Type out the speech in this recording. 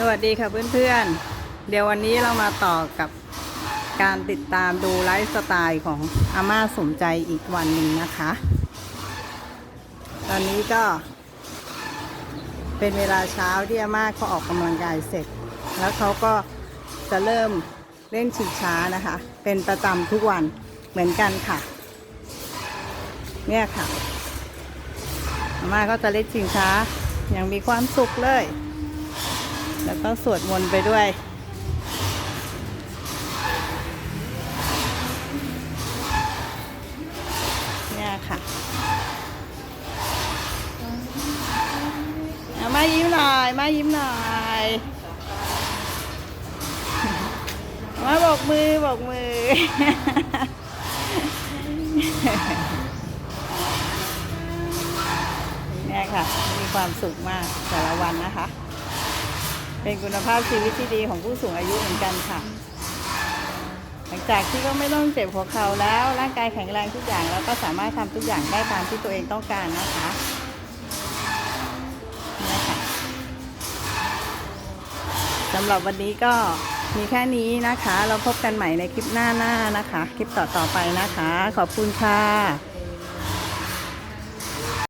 สวัสดีค่ะเพื่อนๆ เดี๋ยววันนี้เรามาต่อกับการติดตามดูไลฟ์สไตล์ของอาม่าสมใจอีกวันหนึ่งนะคะ ตอนนี้ก็เป็นเวลาเช้าที่อาม่าเขาออกกำลังกายเสร็จ แล้วเขาก็จะเริ่มเล่นชิงช้านะคะ เป็นประจำทุกวันเหมือนกันค่ะ เนี่ยค่ะอาม่าก็จะเล่นชิงช้าอย่างมีความสุขเลย แล้วก็สวดมนต์ไปด้วย เนี่ยค่ะ เอามายิ้มหน่อย มายิ้มหน่อยมาบอกมือบอกมือ เนี่ยค่ะ มีความสุขมากแต่ละวันนะคะ เป็นคุณภาพชีวิตที่ดีของผู้สูงอายุเหมือนกันค่ะ หลังจากที่ก็ไม่ต้องเจ็บหัวเข่าแล้ว ร่างกายแข็งแรงทุกอย่างแล้วก็สามารถทำทุกอย่างได้ตามที่ตัวเองต้องการนะคะเนี่ยค่ะสำหรับวันนี้ก็มีแค่นี้นะคะ เราพบกันใหม่ในคลิปหน้าๆนะคะ คลิปต่อๆไปนะคะ ขอบคุณค่ะ